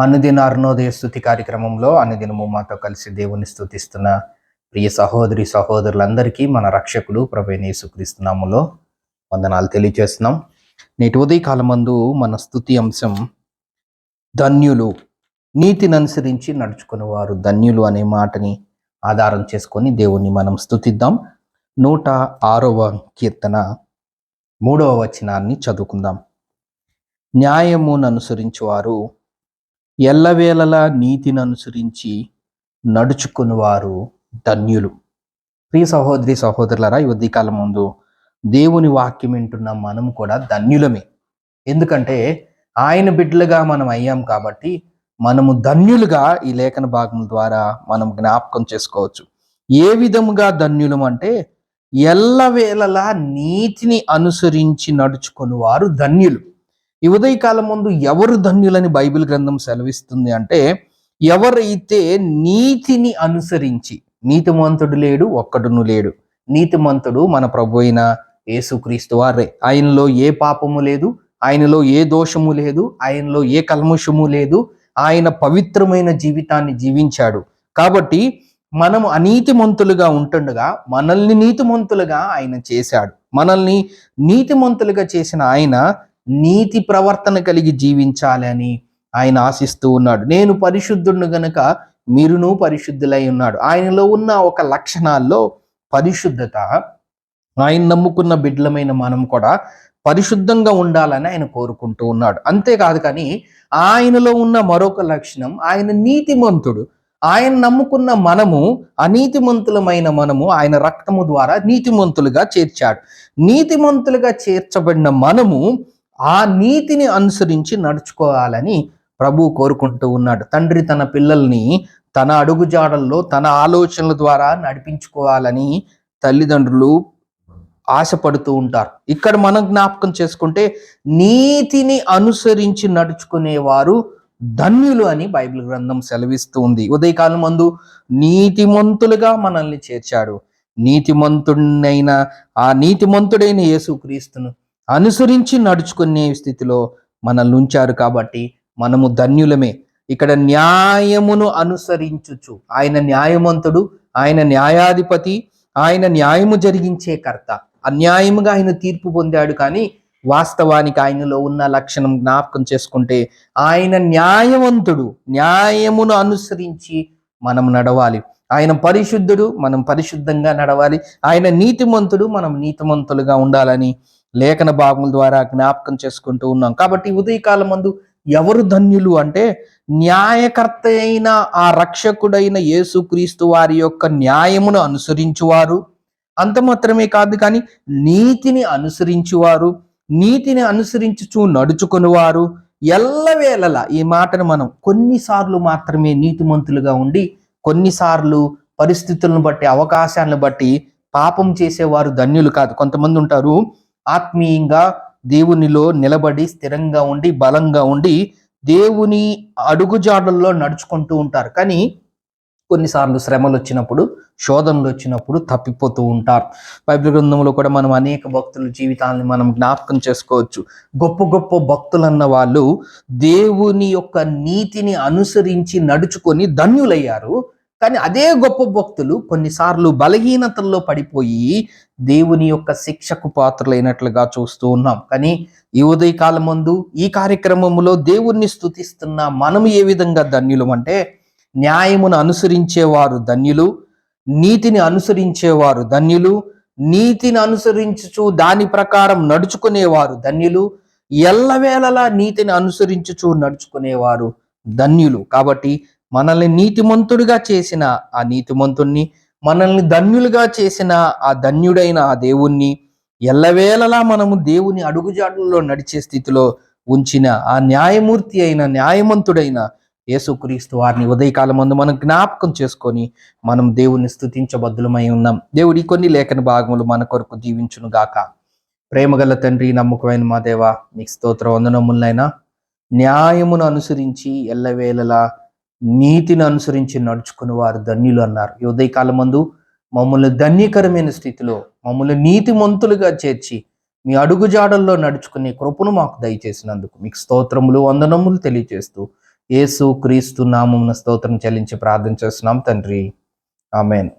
అనుదిన అరుణోదయ స్థుతి కార్యక్రమంలో అనుదినము మాతో కలిసి దేవుని స్థుతిస్తున్న ప్రియ సహోదరి సహోదరులందరికీ మన రక్షకుడు ప్రభైన యేసుక్రీస్తునాములో వందనాలు తెలియజేస్తున్నాం. నేటి ఉదయ మందు మన స్థుతి అంశం ధన్యులు నీతిని అనుసరించి నడుచుకునేవారు ధన్యులు అనే మాటని ఆధారం చేసుకొని దేవుణ్ణి మనం స్థుతిద్దాం నూట ఆరవ కీర్తన మూడవ వచనాన్ని చదువుకుందాం. న్యాయమును అనుసరించువారు ఎల్లవేళలా నీతిని అనుసరించి నడుచుకునివారు ధన్యులు. ప్రియ సహోదరి సహోదరులరా ఈ ఉదయకాలం ముందు దేవుని వాక్యం వింటున్న మనం కూడా ధన్యులమే. ఎందుకంటే ఆయన బిడ్డలుగా మనం అయ్యాం కాబట్టి మనము ధన్యులుగా ఈ లేఖన భాగం ద్వారా మనం జ్ఞాపకం చేసుకోవచ్చు. ఏ విధముగా ధన్యులం అంటే ఎల్లవేళలా నీతిని అనుసరించి నడుచుకుని వారు ధన్యులు. ఈ ఉదయకాలం ముందు ఎవరు ధన్యులని బైబిల్ గ్రంథం సెలవిస్తుంది అంటే ఎవరైతే నీతిని అనుసరించి నీతిమంతుడు లేడు ఒక్కడును లేడు. నీతిమంతుడు మన ప్రభు అయిన యేసుక్రీస్తు వారే. ఆయనలో ఏ పాపము లేదు ఆయనలో ఏ దోషము లేదు ఆయనలో ఏ కల్ముషము లేదు. ఆయన పవిత్రమైన జీవితాన్ని జీవించాడు. కాబట్టి మనము అనీతిమంతులుగా ఉంటుండగా మనల్ని నీతిమంతులుగా ఆయన చేశాడు. మనల్ని నీతిమంతులుగా చేసిన ఆయన నీతి ప్రవర్తన కలిగి జీవించాలి అని ఆయన ఆశిస్తూ ఉన్నాడు. నేను పరిశుద్ధుడు గనక మీరును పరిశుద్ధులై ఉన్నాడు. ఆయనలో ఉన్న ఒక లక్షణాల్లో పరిశుద్ధత ఆయన నమ్ముకున్న బిడ్డలమైన మనం కూడా పరిశుద్ధంగా ఉండాలని ఆయన కోరుకుంటూ ఉన్నాడు. అంతేకాదు కానీ ఆయనలో ఉన్న మరొక లక్షణం ఆయన నీతిమంతుడు. ఆయన నమ్ముకున్న మనము అనీతిమంతులమైన మనము ఆయన రక్తము ద్వారా నీతిమంతులుగా చేర్చాడు. నీతిమంతులుగా చేర్చబడిన మనము ఆ నీతిని అనుసరించి నడుచుకోవాలని ప్రభు కోరుకుంటూ ఉన్నాడు. తండ్రి తన పిల్లల్ని తన అడుగుజాడల్లో తన ఆలోచనల ద్వారా నడిపించుకోవాలని తల్లిదండ్రులు ఆశపడుతూ ఉంటారు. ఇక్కడ మనం జ్ఞాపకం చేసుకుంటే నీతిని అనుసరించి నడుచుకునేవారు ధన్యులు అని బైబిల్ గ్రంథం సెలవిస్తూ ఉంది. ఉదయకాలం మందు నీతిమంతులుగా మనల్ని చేర్చాడు. నీతిమంతుడైన ఆ నీతిమంతుడైన యేసుక్రీస్తును అనుసరించి నడుచుకునే స్థితిలో మనల్ని ఉంచారు కాబట్టి మనము ధన్యులమే. ఇక్కడ న్యాయమును అనుసరించుచు. ఆయన న్యాయమంతుడు ఆయన న్యాయాధిపతి ఆయన న్యాయము జరిగించే కర్త. అన్యాయముగా ఆయన తీర్పు పొందాడు కానీ వాస్తవానికి ఆయనలో ఉన్న లక్షణం జ్ఞాపకం చేసుకుంటే ఆయన న్యాయవంతుడు. న్యాయమును అనుసరించి మనం నడవాలి. ఆయన పరిశుద్ధుడు మనం పరిశుద్ధంగా నడవాలి. ఆయన నీతిమంతుడు మనం నీతిమంతులుగా ఉండాలని లేఖన భాగముల ద్వారా జ్ఞాపకం చేసుకుంటూ ఉన్నాం. కాబట్టి ఉదయకాలం మందు ఎవరు ధన్యులు అంటే న్యాయకర్త అయిన ఆ రక్షకుడైన యేసుక్రీస్తు వారి యొక్క న్యాయమును అనుసరించువారు. అంత మాత్రమే కాదు కానీ నీతిని అనుసరించువారు. నీతిని అనుసరించుచూ నడుచుకునివారు. ఎల్లవేళలా ఈ మాటను మనం కొన్నిసార్లు మాత్రమే నీతిమంతులుగా ఉండి కొన్నిసార్లు పరిస్థితులను బట్టి అవకాశాలను బట్టి పాపం చేసేవారు ధన్యులు కాదు. కొంతమంది ఉంటారు ఆత్మీయంగా దేవునిలో నిలబడి స్థిరంగా ఉండి బలంగా ఉండి దేవుని అడుగుజాడల్లో నడుచుకుంటూ ఉంటారు. కానీ కొన్నిసార్లు శ్రమలు వచ్చినప్పుడు శోధనలు వచ్చినప్పుడు తప్పిపోతూ ఉంటారు. బైబిల్ గ్రంథంలో కూడా మనం అనేక భక్తుల జీవితాలను మనం జ్ఞాపకం చేసుకోవచ్చు. గొప్ప గొప్ప భక్తులన్న వాళ్ళు దేవుని యొక్క నీతిని అనుసరించి నడుచుకొని ధన్యులయ్యారు. కానీ అదే గొప్ప భక్తులు కొన్నిసార్లు బలహీనతల్లో పడిపోయి దేవుని యొక్క శిక్షకు పాత్రలైనట్లుగా చూస్తూ ఉన్నాం. కానీ ఈ ఉదయకాలం ముందు ఈ కార్యక్రమంలో దేవుణ్ణి స్థుతిస్తున్న మనం ఏ విధంగా ధన్యులు అంటే న్యాయమును అనుసరించేవారు ధన్యులు నీతిని అనుసరించేవారు ధన్యులు నీతిని అనుసరించుచు దాని ప్రకారం నడుచుకునేవారు ధన్యులు ఎల్లవేళలా నీతిని అనుసరించుచు నడుచుకునేవారు ధన్యులు. కాబట్టి మనల్ని నీతిమంతుడిగా చేసిన ఆ నీతిమంతుణ్ణి మనల్ని ధన్యులుగా చేసిన ఆ ధన్యుడైన ఆ దేవుణ్ణి ఎల్లవేళలా మనము దేవుని అడుగుజాడుల్లో నడిచే స్థితిలో ఉంచిన ఆ న్యాయమూర్తి అయిన న్యాయమంతుడైన యేసుక్రీస్తు వారిని ఉదయకాలం ముందు మనం జ్ఞాపకం చేసుకొని మనం దేవుని స్థుతించబద్దులమై ఉన్నాం. దేవుడి కొన్ని లేఖన భాగములు మన కొరకు జీవించును గాక. ప్రేమగల తండ్రి నమ్మకమైన మా దేవ మీకు స్తోత్ర వందనములైనా. న్యాయమును అనుసరించి ఎల్లవేళలా నీతిని అనుసరించి నడుచుకుని వారు ధన్యులు అన్నారు. ఈ ఉదయకాలం మందు మమ్మల్ని ధన్యకరమైన స్థితిలో మమ్మల్ని నీతిమంతులుగా చేర్చి మీ అడుగుజాడల్లో నడుచుకునే కృపను మాకు దయచేసినందుకు మీకు స్తోత్రములు వందనములు తెలియజేస్తూ యేసు క్రీస్తు నామమున స్తోత్రం చెల్లించి ప్రార్థన చేస్తున్నాం తండ్రి. ఆమెన్.